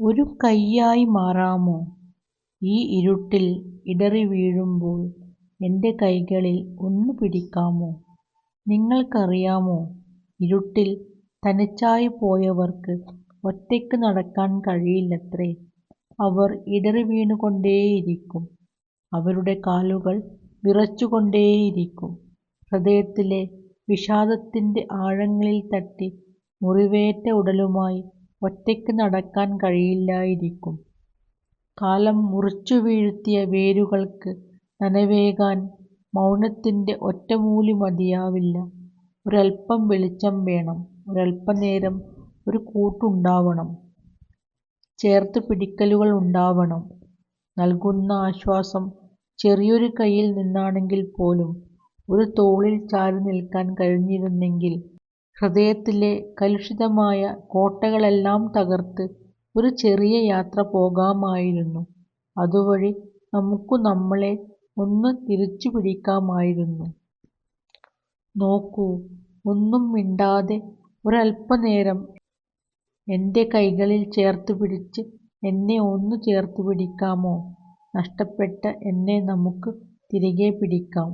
ഒരു കൈയായി മാറാമോ? ഈ ഇരുട്ടിൽ ഇടറി വീഴുമ്പോൾ എന്റെ കൈകളിൽ ഒന്ന് പിടിക്കാമോ? നിങ്ങൾക്കറിയാമോ ഇരുട്ടിൽ തനിച്ചായി പോയവർക്ക് ഒറ്റയ്ക്ക് നടക്കാൻ കഴിയില്ലത്രേ. അവർ ഇടറി വീണുകൊണ്ടേയിരിക്കും. അവരുടെ കാലുകൾ വിറച്ചുകൊണ്ടേയിരിക്കും. ഹൃദയത്തിലെ വിഷാദത്തിന്റെ ആഴങ്ങളിൽ തട്ടി മുറിവേറ്റ ഉടലുമായി ഒറ്റയ്ക്ക് നടക്കാൻ കഴിയില്ലായിരിക്കും. കാലം മുറിച്ചു വീഴ്ത്തിയ വേരുകൾക്ക് നനവേകാൻ മൗനത്തിന്റെ ഒറ്റമൂലി മതിയാവില്ല. ഒരൽപ്പം വെളിച്ചം വേണം. ഒരൽപ്പനേരം ഒരു കൂട്ടുണ്ടാവണം. ചേർത്തുപിടിക്കലുകൾ ഉണ്ടാവണം. നൽകുന്ന ആശ്വാസം ചെറിയൊരു കയ്യിൽ നിന്നാണെങ്കിൽ പോലും ഒരു തോളിൽ ചാരി നിൽക്കാൻ കഴിഞ്ഞിരുന്നെങ്കിൽ ഹൃദയത്തിലെ കലുഷിതമായ കോട്ടകളെല്ലാം തകർത്ത് ഒരു ചെറിയ യാത്ര പോകാമായിരുന്നു. അതുവഴി നമുക്കു നമ്മളെ ഒന്ന് തിരിച്ചു പിടിക്കാമായിരുന്നു. നോക്കൂ ഒന്നും മിണ്ടാതെ ഒരല്പനേരം എന്റെ കൈകളിൽ ചേർത്തുപിടിച്ച് എന്നെ ഒന്നു ചേർത്തുപിടിക്കാമോ നഷ്ടപ്പെട്ട എന്നെ നമുക്ക് തിരികെ പിടിക്കാം.